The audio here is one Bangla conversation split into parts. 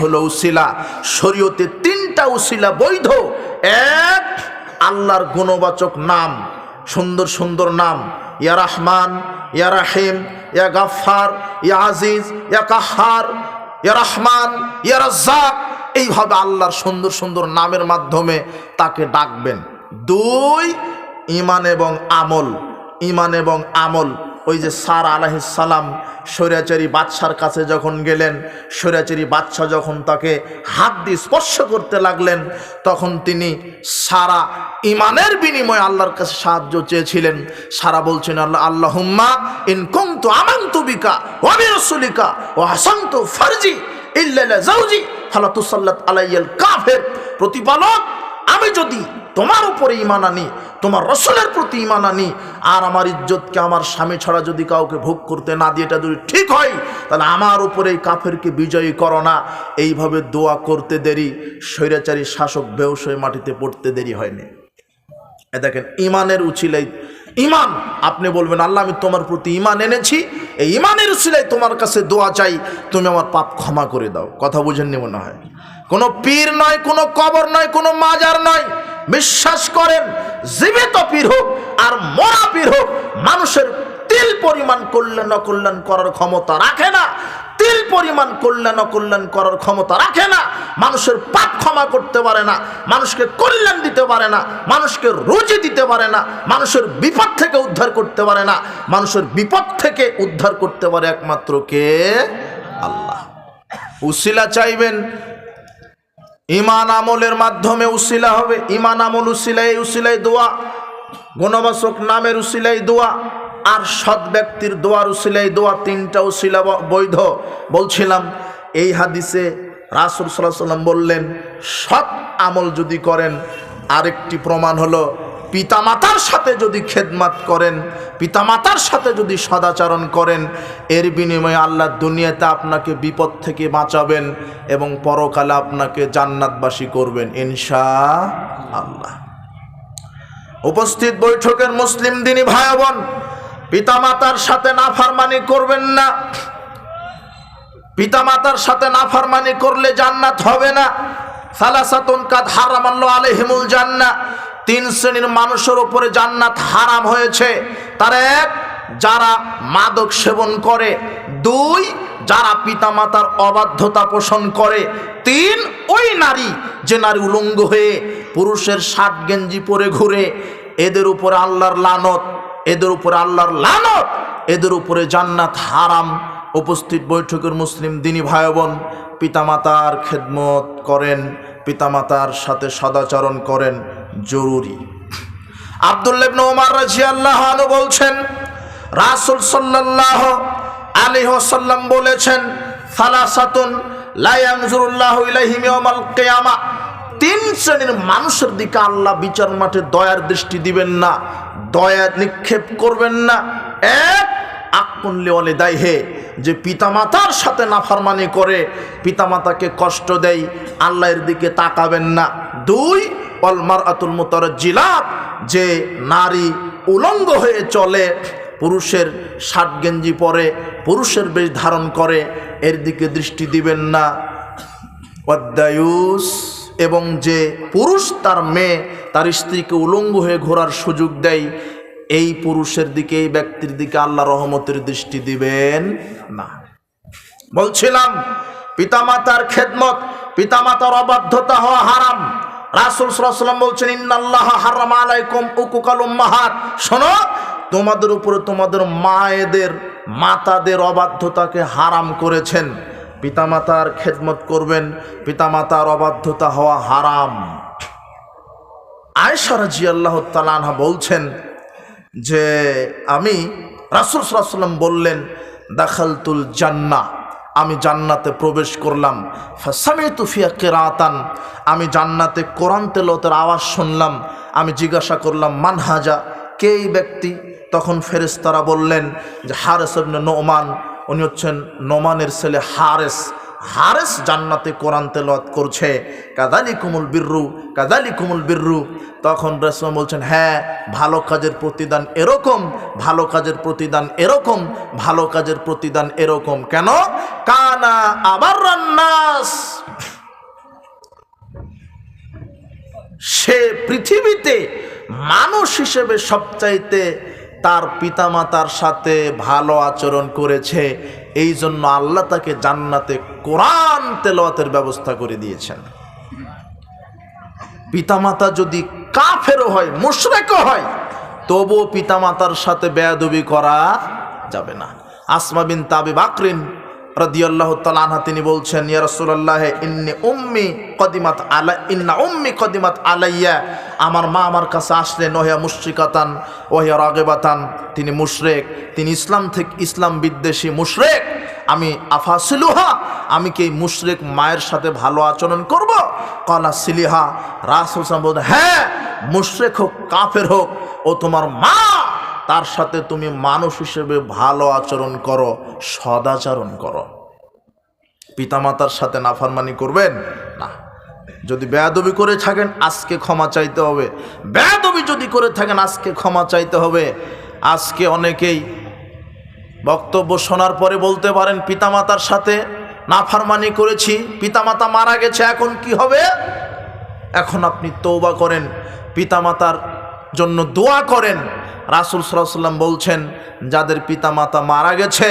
হলো উসিলা। শরীয়তে তিনটা উসিলা বৈধ। এক, আল্লাহর গুণবাচক নাম, সুন্দর সুন্দর নাম। ইয়া রহমান, ইয়া রাহিম, ইয়া গাফার ইয়া আজিজ, ইয়া কাহার, ইয়া রহমান, ইয়া রাজ্জাক। এইভাবে আল্লাহর সুন্দর সুন্দর নামের মাধ্যমে তাকে ডাকবেন। দুই ইমান এবং আমল ইমান এবং আমল। ওই যে সার আলাহিসাল্লাম স্বৈরাচারী বাদশার কাছে যখন গেলেন, স্বৈরাচারী বাদশাহ যখন তাকে হাত দিয়ে স্পর্শ করতে লাগলেন, তখন তিনি সারা ইমানের বিনিময়ে আল্লাহর কাছে সাহায্য চেয়েছিলেন। সারা বলছেন, আল্লাহ আল্লাহ হুম্মা ইন কুমতু আমান্তু বিকা ওয়া বিরসুলিকা ওয়া হাসানতু ফারজি ইল্লা জাওজি ফালা তুসাল্লাত আলাইয়াল কাফের। প্রতিপালক, আমি যদি তোমার উপরে ইমান আনি, তোমার রসুলের প্রতি ইমান আনি, আর আমার ইজ্জতকে আমার স্বামী ছাড়া যদি কাউকে ভোগ করতে না দিয়ে এটা যদি ঠিক হয়, তাহলে আমার উপরে এই কাফেরকে বিজয়ী করো না। এইভাবে দোয়া করতে দেরি, স্বৈরাচারী শাসক হয়ে মাটিতে পড়তে দেরি হয়নি। এ দেখেন ইমানের উচিলাই ইমান আপনি বলবেন, আল্লাহ, আমি তোমার প্রতি ইমান এনেছি, এই ইমানের উচিলাই তোমার কাছে দোয়া চাই, তুমি আমার পাপ ক্ষমা করে দাও। কথা বুঝেননি মনে হয়? কোনো পীর নয়, কোনো কবর নয়, কোনো মাজার নয় বিশ্বাস করেন, জীবিত পীর হোক আর মরা পীর হোক, মানুষের তিল পরিমাণ কল্যাণ অকল্যাণ করার ক্ষমতা রাখে না। তিল পরিমাণ কল্যাণ অকল্যাণ করার ক্ষমতা রাখে না। মানুষের পাপ ক্ষমা করতে পারে না, মানুষকে কল্যাণ দিতে পারে না, মানুষকে রুজি দিতে পারে না, মানুষের বিপদ থেকে উদ্ধার করতে পারে না, মানুষের বিপদ থেকে উদ্ধার করতে পারে একমাত্র কে? আল্লাহ। উসিলা চাইবেন ইমান আমলের মাধ্যমে উশিলা হবে। ইমান আমল উশিলাই উশিলাই দোয়া। গুণবাচক নামের উসিলাই দোয়া। আর সৎ ব্যক্তির দোয়ার উসিলাই দোয়া তিনটা উশিলা বৈধ। বলছিলাম, এই হাদিসে রাসুল সাল্লাহ সাল্লাম বললেন, সৎ আমল যদি করেন, আরেকটি প্রমাণ হলো পিতামাতার সাথে যদি খেদমাত করেন, পিতামাতার সাথে যদি সদাচরণ করেন, এর বিনিময়ে আল্লাহ দুনিয়াতে আপনাকে বিপদ থেকে বাঁচাবেন এবং পরকালে আপনাকে জান্নাতবাসী করবেন ইনশা আল্লাহ উপস্থিত বৈঠকের মুসলিম দিনী ভাই বোন পিতামাতার সাথে নাফারমানি করবেন না। পিতামাতার সাথে নাফারমানি করলে জান্নাত হবে না। সালাসাতুন কাদ হারামাল্ল আলহিমুল জান্না তিন শ্রেণির মানুষের উপরে জান্নাত হারাম হয়েছে। তার এক, যারা মাদক সেবন করে। দুই, যারা পিতামাতার অবাধ্যতা পোষণ করে। তিন, ওই নারী, যে নারী উলঙ্গ হয়ে পুরুষের শার্ট গেঞ্জি পরে ঘুরে। এদের উপরে আল্লাহর লানত, এদের উপরে আল্লাহর লানত, এদের উপরে জান্নাত হারাম। উপস্থিত বৈঠকের মুসলিম দিনী ভাই বোন পিতামাতার খেদমত করেন, পিতামাতার সাথে সদাচরণ করেন। জরুরি। আবদুল্লাবন ওমার রাজি আল্লাহ বলছেন, রাসুল সাল্লাহ আলী সাল্লাম বলেছেন ফালাসাতুন লায়াংজুরুল্লাহ ইলাইহিম ইয়াউমাল কিয়ামা। তিন শ্রেণির মানুষের দিকে আল্লাহ বিচার মাঠে দয়ার দৃষ্টি দিবেন না, দয়া নিক্ষেপ করবেন না। এক আকুল্লে অলে দায় হে, যে পিতামাতার সাথে নাফারমানি করে, পিতামাতাকে কষ্ট দেয়, আল্লাহর দিকে তাকাবেন না। দুই অলমার আতুল মোতর জিলাপ যে নারী উলঙ্গ হয়ে চলে, পুরুষের শার্ট গেঞ্জি পরে, পুরুষের বেশ ধারণ করে, এর দিকে দৃষ্টি দিবেন না। অদ্যায়ুস এবং যে পুরুষ তার মেয়ে, তার স্ত্রীকে উলঙ্গ হয়ে ঘোরার সুযোগ দেয়, এই পুরুষের দিকে, এই ব্যক্তির দিকে আল্লাহ রহমতের দৃষ্টি দিবেন না। বলছিলাম, পিতামাতার খেদমত, পিতামাতার অবাধ্যতা হওয়া হারাম। রাসুল সাল্লাম বলছেন, ইন্নাল্লাহ হারাম আলাইকুম উকুকাল উম্মাহাত। শোনো, তোমাদের উপরে তোমাদের মায়েদের, মাতাদের অবাধ্যতাকে হারাম করেছেন। পিতামাতার খেদমত করবেন, পিতামাতার অবাধ্যতা হওয়া হারাম। আয়সারা জি আল্লাহ বলছেন যে, আমি রাসুল সাল্লাম বললেন, দাখালতুল জান্না আমি জান্নাতে প্রবেশ করলাম। ফাসামি তুফিয়া কেরাতান। আমি জান্নাতে কোরআন তেলতের আওয়াজ শুনলাম। আমি জিজ্ঞাসা করলাম মানহাজা কে এই ব্যক্তি? তখন ফেরেস্তারা বললেন যে, হারেস নোমান। উনি হচ্ছেন নোমানের ছেলে হারেস। হারেস জান্নাতে কোরআন তেলত করছে। কাদালি কুমুল বির্রু কাদালি কুমুল বির্রু। তখন রেসমা বলছেন হ্যাঁ ভালো কাজের প্রতিদান এরকম, ভালো কাজের প্রতিদান এরকম, ভালো কাজের প্রতিদান এরকম। কেন? কানা আবার রান্নাস সে পৃথিবীতে মানুষ হিসেবে সবচাইতে তার পিতামাতার সাথে ভালো আচরণ করেছে। এই জন্য আল্লাহ তাকে জান্নাতে কোরআন তেলাওয়াতের ব্যবস্থা করে দিয়েছেন। পিতামাতা যদি কাফেরও হয়, মুশরেকও হয়, তবুও পিতামাতার সাথে বেয়াদবি করা যাবে না। আসমা বিন তাবে বাকরিন রাদিয়াল্লাহু তাআলা তিনি বলছেন, ইয়া ইন্নি উম্মি কদিমাত আলা ইন্না উম্মি কদিমাত আলাইয়া। আমার মা আমার কাছে আসলেন ওহিয়া মুশরিকাতান ওহিয়া রাগিবাতান, তিনি মুশরেক, তিনি ইসলাম থেকে ইসলাম বিদ্বেষী মুশরেক। আমি আফাসিলুহা, আমি কি মুশরেক মায়ের সাথে ভালো আচরণ করব? কলা সিলিহা, রাসুল সাল্লাম বললেন হ্যাঁ মুশরেক হোক, কাফের হোক, ও তোমার মা তার সাথে তুমি মানুষ হিসেবে ভালো আচরণ করো, সদাচরণ করো। পিতামাতার সাথে নাফারমানি করবেন? না। যদি বেয়াদবি করে থাকেন, আজকে ক্ষমা চাইতে হবে। বেয়াদবি যদি করে থাকেন, আজকে ক্ষমা চাইতে হবে। আজকে অনেকেই বক্তব্য শোনার পরে বলতে পারেন, পিতামাতার সাথে নাফারমানি করেছি, পিতামাতা মারা গেছে, এখন কি হবে? এখন আপনি তৌবা করেন, পিতামাতার জন্য দোয়া করেন রাসুল সাল্লাম বলছেন, যাদের পিতা মাতা মারা গেছে,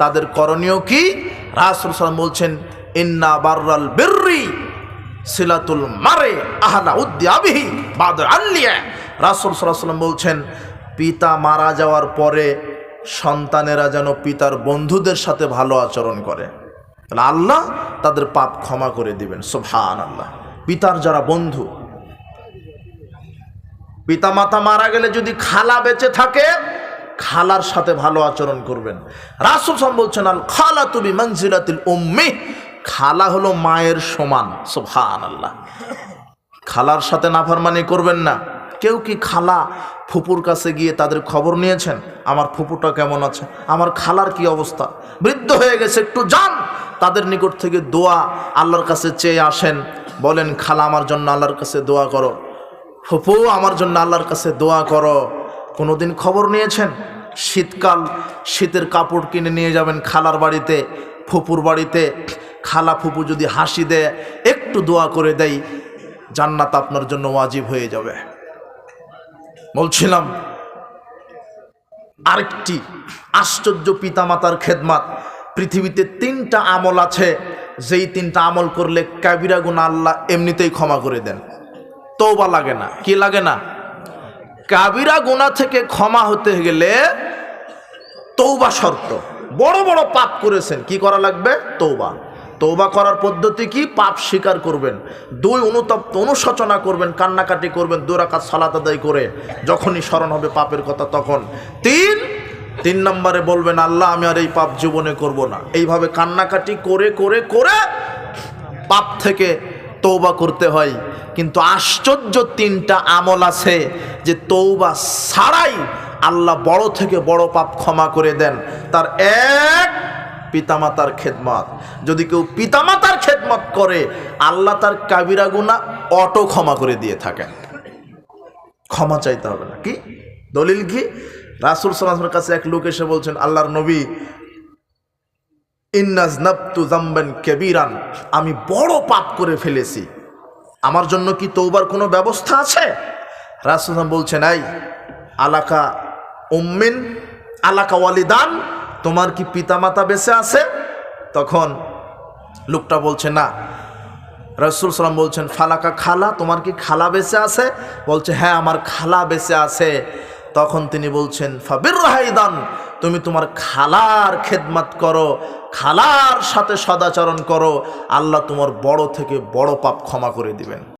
তাদের করণীয় কি? রাসুল সাল্লাম বলছেন, ইন্না বার্রাল বের্রি সিলাতুল মারে আহলা উদ্দিয়াবিহি বাদ আল্লিয়া রাসুল সাল্লাম বলছেন, পিতা মারা যাওয়ার পরে সন্তানেরা যেন পিতার বন্ধুদের সাথে ভালো আচরণ করে। আল্লাহ তাদের পাপ ক্ষমা করে দিবেন সোভান আল্লাহ পিতার যারা বন্ধু পিতামাতা মারা গেলে যদি খালা বেঁচে থাকে, খালার সাথে ভালো আচরণ করবেন। রাসুল সাম বলছেন আল খালা তুমি মঞ্জিরাতিল উম্মি। খালা হলো মায়ের সমান সোভান আল্লাহ খালার সাথে নাফারমানি করবেন না। কেউ কি খালা ফুপুর কাছে গিয়ে তাদের খবর নিয়েছেন? আমার ফুপুটা কেমন আছে? আমার খালার কি অবস্থা? বৃদ্ধ হয়ে গেছে, একটু যান। তাদের নিকট থেকে দোয়া আল্লাহর কাছে চেয়ে আসেন। বলেন, খালা, আমার জন্য আল্লাহর কাছে দোয়া করো। ফুপু, আমার জন্য আল্লাহর কাছে দোয়া করো। কোনোদিন খবর নিয়েছেন? শীতকাল, শীতের কাপড় কিনে নিয়ে যাবেন খালার বাড়িতে, ফুপুর বাড়িতে। খালা ফুপু যদি হাসি দেয়, একটু দোয়া করে দেয় জান্নাত আপনার জন্য ওয়াজিব হয়ে যাবে। বলছিলাম, আরেকটি আশ্চর্য পিতামাতার খেদমাত। পৃথিবীতে তিনটা আমল আছে, যেই তিনটা আমল করলে কাবিরা গুণ আল্লাহ এমনিতেই ক্ষমা করে দেন। তৌবা লাগে না। কি লাগে না? কাবিরা গুণা থেকে ক্ষমা হতে গেলে তৌবা শর্ত। বড় বড় পাপ করেছেন, কি করা লাগবে? তৌবা তৌবা করার পদ্ধতি কি? পাপ স্বীকার করবেন, দুই অনুতপ্ত অনুশোচনা করবেন, কান্নাকাটি করবেন দুরাকাত সালাত আদায় করে যখনই স্মরণ হবে পাপের কথা তখন। তিন তিন নম্বরে বলবেন, আল্লাহ, আমি আর এই পাপ জীবনে করব না। এইভাবে কান্নাকাটি করে করে করে পাপ থেকে তৌবা করতে হয়। কিন্তু আশ্চর্য তিনটা আমল আছে যে তৌবা ছাড়াই আল্লাহ বড় থেকে বড় পাপ ক্ষমা করে দেন। তার এক পিতামাতার খেদমত। যদি কেউ পিতামাতার খেদমত করে, আল্লাহ তার কাবিরা গুণা অটো ক্ষমা করে দিয়ে থাকেন। ক্ষমা চাইতে হবে না। কি? দলিল কি? রাসুল সালামের কাছে এক লোক এসে বলছেন, আল্লাহর নবী ইন্নাজ নাবতু জাম্বেন কেবিরান। আমি বড় পাপ করে ফেলেছি। আমার জন্য কি তৌবার কোনো ব্যবস্থা আছে? রাসুল বলছেন এই আলাকা উম্মিন, আলাকা ওয়ালিদান, তোমার কি পিতামাতা বেঁচে আছে? তখন লোকটা বলছে, না। রসুল সালাম বলছেন, ফালাকা খালা, তোমার কি খালা বেঁচে আছে? বলছে হ্যাঁ আমার খালা বেঁচে আছে। তখন তিনি বলছেন ফাবির রাহাইদান তুমি তোমার খালার খেদমত করো। খালার সাথে সদাচরণ করো আল্লাহ তোমার বড় থেকে বড় পাপ ক্ষমা করে দিবেন।